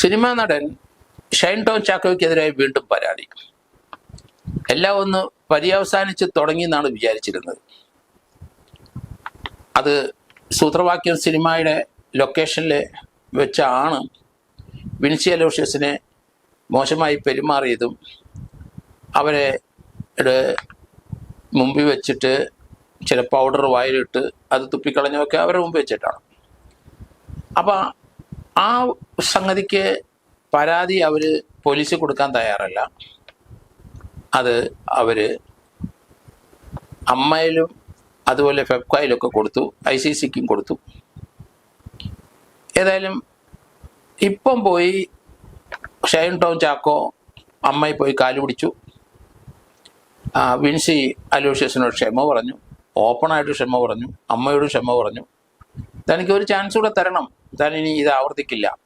Cinema നടൻ Shine tone ചാക്കോയ്ക്കെതിരായി വീണ്ടും പരാതി. എല്ലാം ഒന്ന് പര്യവസാനിച്ച് തുടങ്ങി എന്നാണ് വിചാരിച്ചിരുന്നത്. അത് സൂത്രവാക്യം സിനിമയുടെ ലൊക്കേഷനിൽ വെച്ചാണ് വിൻസി അലോഷ്യസിനെ മോശമായി പെരുമാറിയതും അവരെ ടെ മുമ്പിൽ വെച്ചിട്ട് ചില പൗഡർ വായിലിട്ട് അത് തുപ്പിക്കളഞ്ഞൊക്കെ അവരുടെ മുമ്പ് വെച്ചിട്ടാണ്. അപ്പം ആ സംഗതിക്ക് പരാതി അവർ പോലീസിൽ കൊടുക്കാൻ തയ്യാറല്ല. അത് അവർ അമ്മയിലും അതുപോലെ ഫെബ്കായിലൊക്കെ കൊടുത്തു ഐ സി സിക്കും കൊടുത്തു. ഏതായാലും ഇപ്പം പോയി ഷൈൻ ടൗൺ ചാക്കോ അമ്മയിൽ പോയി കാൽ പിടിച്ചു. വിൻസി അലൂഷ്യസിനോട് ക്ഷമ പറഞ്ഞു. ഓപ്പണായിട്ട് ക്ഷമ പറഞ്ഞു. അമ്മയോട് ക്ഷമ പറഞ്ഞു. തനിക്ക് ഒരു ചാൻസ് കൂടെ തരണം. താൻ ഇനി ഇത് ആവർത്തിക്കില്ല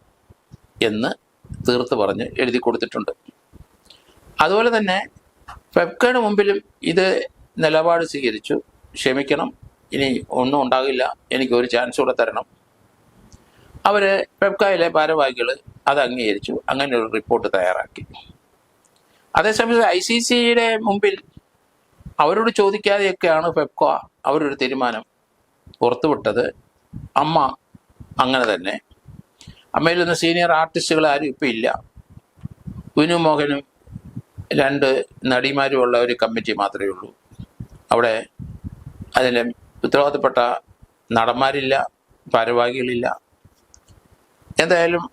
എന്ന് തീർത്ത് പറഞ്ഞ് എഴുതി കൊടുത്തിട്ടുണ്ട്. അതുപോലെ തന്നെ ഫെബ്കയുടെ മുമ്പിലും ഇത് നിലപാട് സ്വീകരിച്ചു. ക്ഷമിക്കണം. ഇനി ഒന്നും ഉണ്ടാകില്ല. എനിക്ക് ഒരു ചാൻസ് കൂടെ തരണം. അവർ ഫെബ്കയിലെ ഭാരവാഹികൾ അത് അംഗീകരിച്ചു. അങ്ങനെ ഒരു റിപ്പോർട്ട് തയ്യാറാക്കി. അതേസമയത്ത് ഐ സി സിയുടെ മുമ്പിൽ അവരോട് ചോദിക്കാതെയൊക്കെയാണ് ഫെബ്ക അവരൊരു തീരുമാനം പുറത്തുവിട്ടത്. അമ്മ അങ്ങനെ തന്നെ. അമ്മയിൽ നിന്ന് സീനിയർ ആർട്ടിസ്റ്റുകൾ ആരും ഇപ്പം ഇല്ല. വിനു മോഹനും രണ്ട് നടിമാരുമുള്ള ഒരു കമ്മിറ്റി മാത്രമേ ഉള്ളൂ. അവിടെ അതിന് ഉത്തരവാദിത്തപ്പെട്ട നടന്മാരില്ല ഭാരവാഹികളില്ല. എന്തായാലും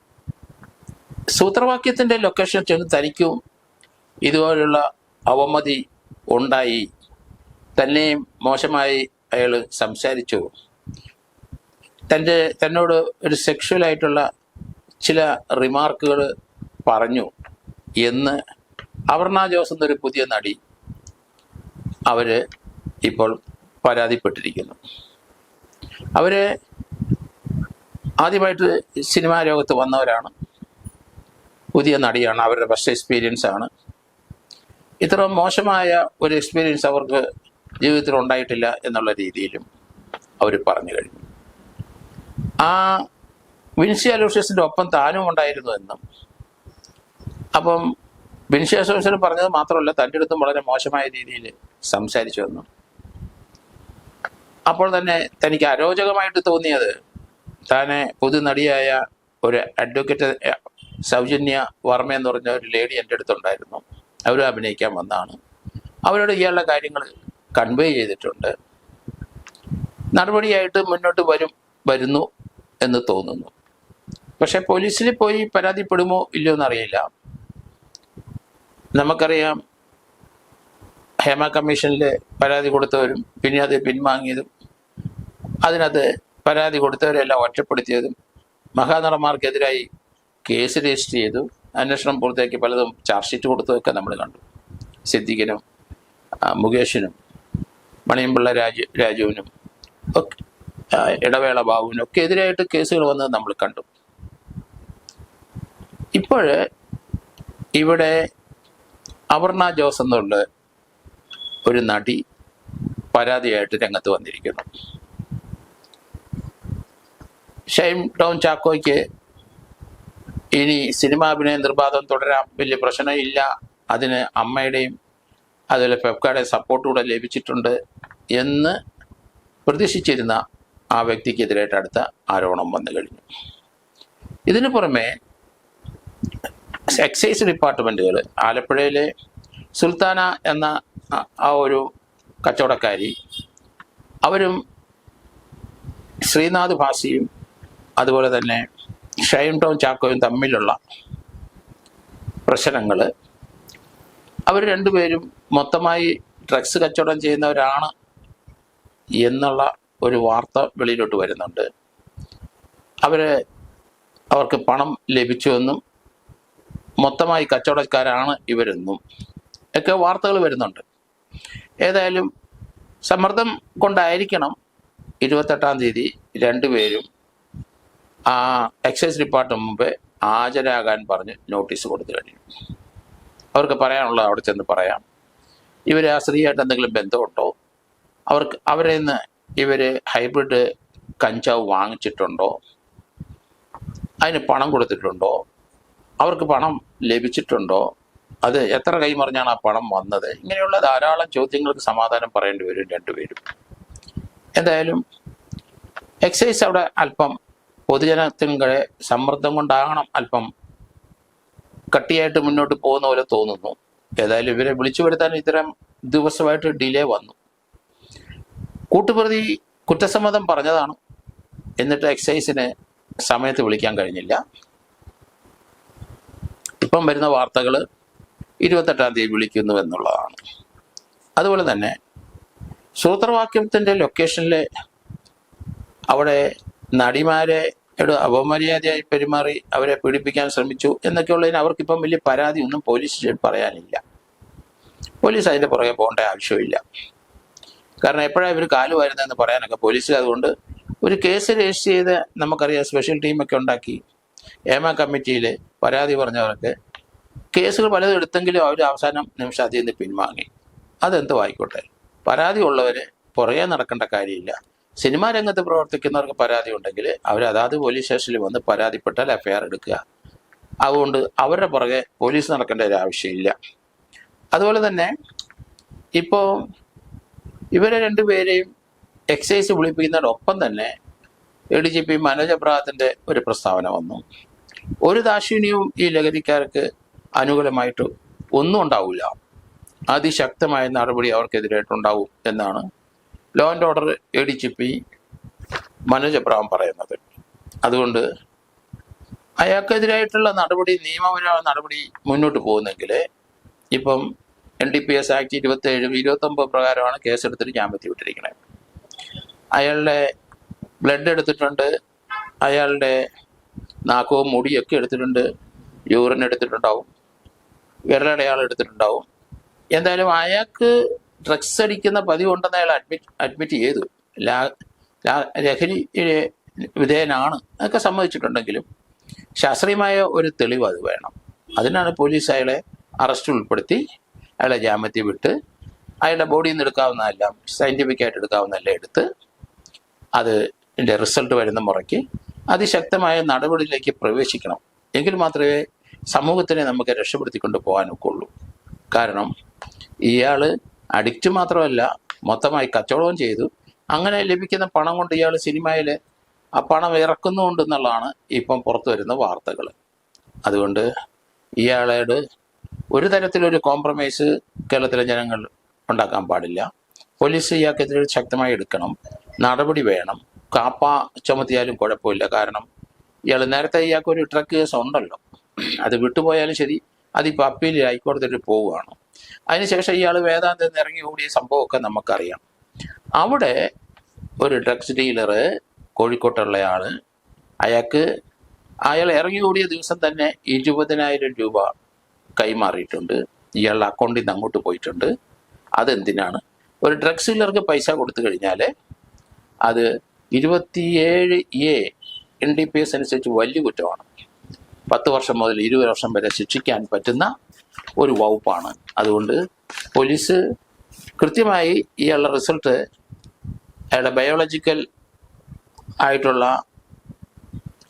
സൂത്രവാക്യത്തിന്റെ ലൊക്കേഷൻ ചെന്ന് തനിക്കും ഇതുപോലുള്ള അവമതി ഉണ്ടായി. തന്നെയും മോശമായി അയാൾ സംസാരിച്ചു. തന്റെ തന്നോട് ഒരു സെക്ഷുവലായിട്ടുള്ള ചില റിമാർക്കുകൾ പറഞ്ഞു എന്ന് അവർണ ജോസ് എന്നൊരു പുതിയ നടി അവർ ഇപ്പോൾ പരാതിപ്പെട്ടിരിക്കുന്നു. അവർ ആദ്യമായിട്ട് സിനിമാ ലോകത്ത് വന്നവരാണ്. പുതിയ നടിയാണ്. അവരുടെ ഫസ്റ്റ് എക്സ്പീരിയൻസ് ആണ്. ഇത്ര മോശമായ ഒരു എക്സ്പീരിയൻസ് അവർക്ക് ജീവിതത്തിൽ ഉണ്ടായിട്ടില്ല എന്നുള്ള രീതിയിലും അവർ പറഞ്ഞു കഴിഞ്ഞു. ആ വിൻസി അലോഷ്യസിന്റെ ഒപ്പം താനും ഉണ്ടായിരുന്നു എന്നും. അപ്പം വിൻസി അലോഷ്യസ് പറഞ്ഞത് മാത്രമല്ല തന്റെ അടുത്തും വളരെ മോശമായ രീതിയിൽ സംസാരിച്ചു എന്നും. അപ്പോൾ തന്നെ തനിക്ക് അരോചകമായിട്ട് തോന്നിയത് താനെ പുതു നടിയായ ഒരു അഡ്വക്കേറ്റ് സൗജന്യ വർമ്മ എന്ന് പറഞ്ഞ ഒരു ലേഡി എന്റെ അടുത്തുണ്ടായിരുന്നു. അവർ അഭിനയിക്കാൻ വന്നതാണ് അവരോട് ഇയാളുടെ കാര്യങ്ങൾ കൺവേ ചെയ്തിട്ടുണ്ട്. നടപടിയായിട്ട് മുന്നോട്ട് വരും വരുന്നു. എന്ന് തോന്നുന്നു. പക്ഷെ പോലീസിൽ പോയി പരാതിപ്പെടുമോ ഇല്ലയോ എന്നറിയില്ല. നമുക്കറിയാം ഹേമ കമ്മീഷനിൽ പരാതി കൊടുത്തവരും പിന്നെ അത് പിൻവാങ്ങിയതും അതിനകത്ത് പരാതി കൊടുത്തവരെല്ലാം ഒറ്റപ്പെടുത്തിയതും മഹാനടന്മാർക്കെതിരായി കേസ് രജിസ്റ്റർ ചെയ്തു. അന്വേഷണം പൂർത്തിയാക്കി പലതും ചാർജ് ഷീറ്റ് കൊടുത്തതൊക്കെ നമ്മൾ കണ്ടു. സിദ്ദിഖിനും മുകേഷിനും മണിയമ്പിള്ള രാജു രാജുവിനും ഒക്കെ ഇടവേള ബാബുവിനും ഒക്കെ എതിരായിട്ട് കേസുകൾ വന്നത് നമ്മൾ കണ്ടു. ഇപ്പോൾ ഇവിടെ അപർണ ജോസ് എന്നുള്ള ഒരു നടി പരാതിയായിട്ട് രംഗത്ത് വന്നിരിക്കുന്നു. ഷൈം ടൗൺ ചാക്കോയ്ക്ക് ഇനി സിനിമാഭിനയ നിർബാധം തുടരാം വലിയ പ്രശ്നമില്ല. അതിന് അമ്മയുടെയും അതുപോലെ പെപ്കയുടെ സപ്പോർട്ട് കൂടെ ലഭിച്ചിട്ടുണ്ട് എന്ന് പ്രതീക്ഷിച്ചിരുന്ന ആ വ്യക്തിക്കെതിരായിട്ട് അടുത്ത ആരോപണം വന്നു കഴിഞ്ഞു. ഇതിനു പുറമെ എക്സൈസ് ഡിപ്പാർട്ട്മെന്റുകൾ ആലപ്പുഴയിലെ സുൽത്താന എന്ന ആ- ഒരു കച്ചവടക്കാരി അവരും ശ്രീനാഥ് ഭാസിയും അതുപോലെ തന്നെ ഷൈൻ ടോം ചാക്കോയും തമ്മിലുള്ള പ്രശ്നങ്ങൾ അവർ രണ്ടുപേരും മൊത്തമായി ഡ്രഗ്സ് കച്ചവടം ചെയ്യുന്നവരാണ് എന്നുള്ള ഒരു വാർത്ത വെളിയിലോട്ട് വരുന്നുണ്ട്. അവർ അവർക്ക് പണം ലഭിച്ചുവെന്നും മൊത്തമായി കച്ചവടക്കാരാണ് ഇവരെന്നും ഒക്കെ വാർത്തകൾ വരുന്നുണ്ട്. ഏതായാലും സമ്മർദ്ദം കൊണ്ടായിരിക്കണം ഇരുപത്തെട്ടാം തീയതി രണ്ടുപേരും ആ എക്സൈസ് ഡിപ്പാർട്ട്മെന്റ് മുമ്പേ ഹാജരാകാൻ പറഞ്ഞ് നോട്ടീസ് കൊടുത്തു കഴിഞ്ഞു. അവർക്ക് പറയാനുള്ളത് അവിടെ ചെന്ന് പറയാം. ഇവർ ആ സ്ത്രീയായിട്ട് എന്തെങ്കിലും ബന്ധമുണ്ടോ? അവർക്ക് അവരെ നിന്ന് ഇവർ ഹൈബ്രിഡ് കഞ്ചാവ് വാങ്ങിച്ചിട്ടുണ്ടോ? അതിന് പണം കൊടുത്തിട്ടുണ്ടോ? അവർക്ക് പണം ലഭിച്ചിട്ടുണ്ടോ? അത് എത്ര കൈമറിഞ്ഞാണ് ആ പണം വന്നത്? ഇങ്ങനെയുള്ള ധാരാളം ചോദ്യങ്ങൾക്ക് സമാധാനം പറയേണ്ടി വരും രണ്ടുപേരും. എന്തായാലും എക്സൈസ് അവിടെ അല്പം പൊതുജനത്തിന്റെ സമ്മർദ്ദം കൊണ്ടാകണം അല്പം കട്ടിയായിട്ട് മുന്നോട്ട് പോകുന്ന പോലെ തോന്നുന്നു. ഏതായാലും ഇവരെ വിളിച്ചു വരുത്താൻ ഇത്തരം ദിവസമായിട്ട് ഡിലേ വന്നു. കൂട്ടുപ്രതി കുറ്റസമ്മതം പറഞ്ഞതാണ്. എന്നിട്ട് എക്സൈസിന് സമയത്ത് വിളിക്കാൻ കഴിഞ്ഞില്ല. ഇപ്പം വരുന്ന വാർത്തകൾ ഇരുപത്തെട്ടാം തീയതി വിളിക്കുന്നു എന്നുള്ളതാണ്. അതുപോലെ തന്നെ സൂത്രവാക്യത്തിന്റെ ലൊക്കേഷനിൽ അവിടെ നടിമാരെ അപമര്യാദയായി പെരുമാറി അവരെ പീഡിപ്പിക്കാൻ ശ്രമിച്ചു എന്നൊക്കെയുള്ളതിന് അവർക്കിപ്പം വലിയ പരാതി ഒന്നും പോലീസ് പറയാനില്ല. പോലീസ് അതിന്റെ പുറകെ പോകേണ്ട ആവശ്യമില്ല. കാരണം എപ്പോഴാണ് ഇവർ കാൽ വരുന്നതെന്ന് പറയാനൊക്കെ പോലീസ് അതുകൊണ്ട് ഒരു കേസ് രജിസ്റ്റർ ചെയ്ത് നമുക്കറിയാം സ്പെഷ്യൽ ടീമൊക്കെ ഉണ്ടാക്കി. ഏമ കമ്മിറ്റിയിൽ പരാതി പറഞ്ഞവർക്ക് കേസുകൾ പലതും എടുത്തെങ്കിലും അവർ അവസാനം നിമിഷം അതിൽ നിന്ന് പിൻവാങ്ങി. അതെന്തോ ആയിക്കോട്ടെ. പരാതി ഉള്ളവർ പുറകെ നടക്കേണ്ട കാര്യമില്ല. സിനിമാ രംഗത്ത് പ്രവർത്തിക്കുന്നവർക്ക് പരാതി ഉണ്ടെങ്കിൽ അവർ അതാത് പോലീസ് സ്റ്റേഷനിൽ വന്ന് പരാതിപ്പെട്ടാൽ എഫ്ഐആർ എടുക്കുക. അതുകൊണ്ട് അവരുടെ പുറകെ പോലീസ് നടക്കേണ്ട ഒരു ആവശ്യമില്ല. അതുപോലെ തന്നെ ഇപ്പോൾ ഇവരെ രണ്ടുപേരെയും എക്സൈസ് വിളിപ്പിക്കുന്നതിനൊപ്പം തന്നെ A D G P Manoj അബ്രാഹത്തിന്റെ ഒരു പ്രസ്താവന വന്നു. ഒരു ദാക്ഷിണ്യവും ഈ ലഹരിക്കാർക്ക് അനുകൂലമായിട്ട് ഒന്നും ഉണ്ടാവില്ല അതിശക്തമായ നടപടി അവർക്കെതിരായിട്ടുണ്ടാവും എന്നാണ് law and order A D G P Manoj Abraham പറയുന്നത്. അതുകൊണ്ട് അയാൾക്കെതിരായിട്ടുള്ള നടപടി നിയമപരമായ നടപടി മുന്നോട്ട് പോകുന്നെങ്കിൽ ഇപ്പം ഡി പി എസ് ആക്ട് ഇരുപത്തി ഏഴും ഇരുപത്തൊമ്പത് പ്രകാരമാണ് കേസെടുത്തിട്ട് ജാമ്യത്തിൽ വിട്ടിരിക്കുന്നത് അയാളുടെ ബ്ലഡ് എടുത്തിട്ടുണ്ട് അയാളുടെ നാക്കവും മുടിയൊക്കെ എടുത്തിട്ടുണ്ട് യൂറിൻ എടുത്തിട്ടുണ്ടാവും വിരലടയാളം എടുത്തിട്ടുണ്ടാവും. എന്തായാലും അയാൾക്ക് ഡ്രഗ്സ് അടിക്കുന്ന പതിവുണ്ടെന്ന് അയാൾ അഡ്മിറ്റ് അഡ്മിറ്റ് ചെയ്തു. ലഹരി വിധേയനാണ് അതൊക്കെ സമ്മതിച്ചിട്ടുണ്ടെങ്കിലും ശാസ്ത്രീയമായ ഒരു തെളിവ് അത് വേണം. അതിനാണ് പോലീസ് അയാളെ അറസ്റ്റ് ഉൾപ്പെടുത്തി അയാളെ ജാമ്യത്തിൽ വിട്ട് അയാളുടെ ബോഡിയിൽ നിന്ന് എടുക്കാവുന്നതെല്ലാം സയന്റിഫിക് ആയിട്ട് എടുക്കാവുന്നതെല്ലാം എടുത്ത് അത് ഇതിന്റെ റിസൾട്ട് വരുന്ന മുറയ്ക്ക് അതിശക്തമായ നടപടിയിലേക്ക് പ്രവേശിക്കണം. എങ്കിൽ മാത്രമേ സമൂഹത്തിനെ നമുക്ക് രക്ഷപ്പെടുത്തിക്കൊണ്ട് പോകാനൊക്കുള്ളൂ കാരണം ഇയാൾ അഡിക്റ്റ് മാത്രമല്ല മൊത്തമായി കച്ചവടവും ചെയ്തു. അങ്ങനെ ലഭിക്കുന്ന പണം കൊണ്ട് ഇയാൾ സിനിമയിൽ ആ പണം ഇറക്കുന്നുണ്ടെന്നുള്ളതാണ് ഇപ്പം പുറത്തു വരുന്ന വാർത്തകൾ അതുകൊണ്ട് ഇയാളോട് ഒരു തരത്തിലൊരു കോംപ്രമൈസ് കേരളത്തിലെ ജനങ്ങൾ ഉണ്ടാക്കാൻ പാടില്ല. പോലീസ് ഇയാൾക്കെതിരെ ശക്തമായി എടുക്കണം. നടപടി വേണം. കാപ്പ ചുമത്തിയാലും കുഴപ്പമില്ല. കാരണം ഇയാൾ നേരത്തെ ഇയാൾക്ക് ഒരു ട്രക്ക് കേസ് ഉണ്ടല്ലോ അത് വിട്ടുപോയാലും ശരി അതിപ്പോൾ അപ്പീൽ ഹൈക്കോടതിയിൽ പോവുകയാണ്. അതിനുശേഷം ഇയാൾ വേദാന്തം നിന്ന് ഇറങ്ങി ഓടിയ സംഭവമൊക്കെ നമുക്കറിയാം. അവിടെ ഒരു ഡ്രഗ്സ് ഡീലറ് കോഴിക്കോട്ടുള്ള ആൾ അയാൾക്ക് അയാൾ ഇറങ്ങി കൂടിയ ദിവസം തന്നെ ഇരുപതിനായിരം രൂപ കൈമാറിയിട്ടുണ്ട്. ഇയാളുടെ അക്കൗണ്ടിൽ നിന്ന് അങ്ങോട്ട് പോയിട്ടുണ്ട്. അതെന്തിനാണ്? ഒരു ഡ്രഗ്സ് ഡീലർക്ക് പൈസ കൊടുത്തു കഴിഞ്ഞാൽ അത് ഇരുപത്തിയേഴ് A N D P S അനുസരിച്ച് വലിയ കുറ്റമാണ്. പത്ത് വർഷം മുതൽ ഇരുപത് വർഷം വരെ ശിക്ഷിക്കാൻ പറ്റുന്ന ഒരു വകുപ്പാണ്. അതുകൊണ്ട് പോലീസ് കൃത്യമായി ഇയാളുടെ റിസൾട്ട് അയാളുടെ ബയോളജിക്കൽ ആയിട്ടുള്ള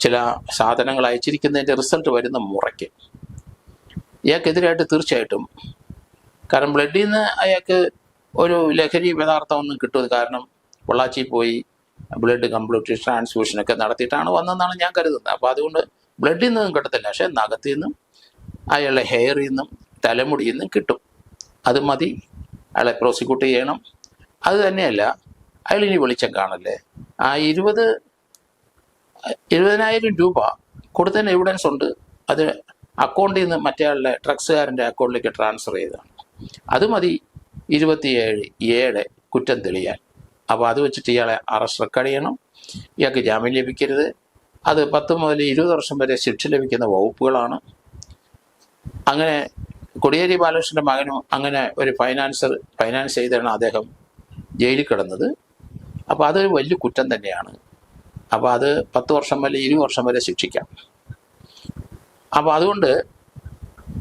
ചില സാധനങ്ങൾ അയച്ചിരിക്കുന്നതിന്റെ റിസൾട്ട് വരുന്ന മുറയ്ക്ക് ഇയാൾക്കെതിരായിട്ട് തീർച്ചയായിട്ടും. കാരണം ബ്ലഡിൽ നിന്ന് അയാൾക്ക് ഒരു ലഹരി പദാർത്ഥം ഒന്നും കിട്ടും കാരണം പൊള്ളാച്ചി പോയി ബ്ലഡ് കംപ്ലീറ്റ് ട്രാൻസ്ഫ്യൂഷനൊക്കെ നടത്തിയിട്ടാണ് വന്നതെന്നാണ് ഞാൻ കരുതുന്നത്. അപ്പോൾ അതുകൊണ്ട് ബ്ലഡിൽ നിന്നും കിട്ടത്തില്ല. പക്ഷേ നഖത്തിൽ നിന്നും അയാളുടെ ഹെയറിൽ നിന്നും തലമുടിയിൽ നിന്നും കിട്ടും. അത് മതി. അയാളെ പ്രോസിക്യൂട്ട് ചെയ്യണം. അത് തന്നെയല്ല അയാൾ ഇനി വെളിച്ചം കാണല്ലേ? ആ ഇരുപത് ഇരുപതിനായിരം രൂപ കൊടുത്തതിന് എവിഡൻസ് ഉണ്ട്. അത് അക്കൗണ്ടിൽ നിന്ന് മറ്റേയാളുടെ ഡ്രഗ്സുകാരന്റെ അക്കൗണ്ടിലേക്ക് ട്രാൻസ്ഫർ ചെയ്തതാണ്. അത് മതി ഇരുപത്തിയേഴ് ഏഴ് കുറ്റം തെളിയാൻ. അപ്പോൾ അത് വെച്ചിട്ട് ഇയാളെ അറസ്റ്റ് റെക്കോർഡ് ചെയ്യണം. ഇയാൾക്ക് ജാമ്യം ലഭിക്കരുത്. അത് പത്ത് മുതൽ ഇരുപത് വർഷം വരെ ശിക്ഷ ലഭിക്കുന്ന വകുപ്പുകളാണ്. അങ്ങനെ കൊടിയേരി ബാലകൃഷ്ണന്റെ മകനും അങ്ങനെ ഒരു ഫൈനാൻസർ ഫൈനാൻസ് ചെയ്താണ് അദ്ദേഹം ജയിലിൽ കിടന്നത്. അപ്പോൾ അതൊരു വലിയ കുറ്റം തന്നെയാണ്. അപ്പോൾ അത് പത്ത് വർഷം വരെ ഇരുപത് വർഷം വരെ ശിക്ഷിക്കാം. അപ്പോൾ അതുകൊണ്ട്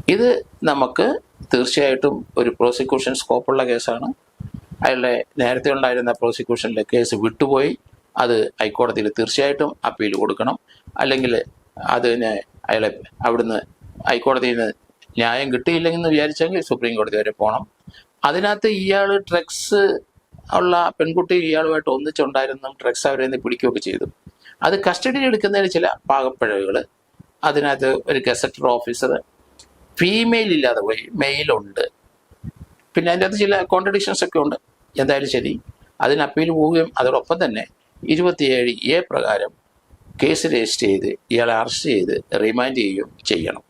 ഇത് നമുക്ക് തീർച്ചയായിട്ടും ഒരു പ്രോസിക്യൂഷൻ സ്കോപ്പുള്ള കേസാണ്. അയാളുടെ നേരത്തെ ഉണ്ടായിരുന്ന പ്രോസിക്യൂഷനിലെ കേസ് വിട്ടുപോയി. അത് ഹൈക്കോടതിയിൽ തീർച്ചയായിട്ടും അപ്പീൽ കൊടുക്കണം. അല്ലെങ്കിൽ അതിന് അയാളെ അവിടുന്ന് ഹൈക്കോടതിയിൽ നിന്ന് ന്യായം കിട്ടിയില്ലെന്ന് വിചാരിച്ചെങ്കിൽ സുപ്രീം കോടതി വരെ പോകണം അതിനകത്ത് ഇയാൾ ഡ്രഗ്സ് ഉള്ള പെൺകുട്ടി ഇയാളുമായിട്ട് ഒന്നിച്ചുണ്ടായിരുന്നു ഡ്രഗ്സ് അവരെ നിന്ന് പിടിക്കുകയൊക്കെ ചെയ്തു. അത് കസ്റ്റഡിയിൽ എടുക്കുന്നതിന് ചില പാകപ്പിഴവുകൾ അതിനകത്ത് ഒരു ഗസറ്റർ ഓഫീസർ ഫീമെയിൽ ഇല്ലാതെ പോയി മെയിലുണ്ട് പിന്നെ അതിന്റെ അകത്ത് ചില കോൺട്രഡിക്ഷൻസ് ഒക്കെ ഉണ്ട്. എന്തായാലും ശരി അതിന് അപ്പീൽ പോവുകയും അതോടൊപ്പം തന്നെ ഇരുപത്തിയേഴ് എ പ്രകാരം കേസ് രജിസ്റ്റർ ചെയ്ത് ഇയാളെ അറസ്റ്റ് ചെയ്ത് റിമാൻഡ് ചെയ്യുകയും ചെയ്യണം.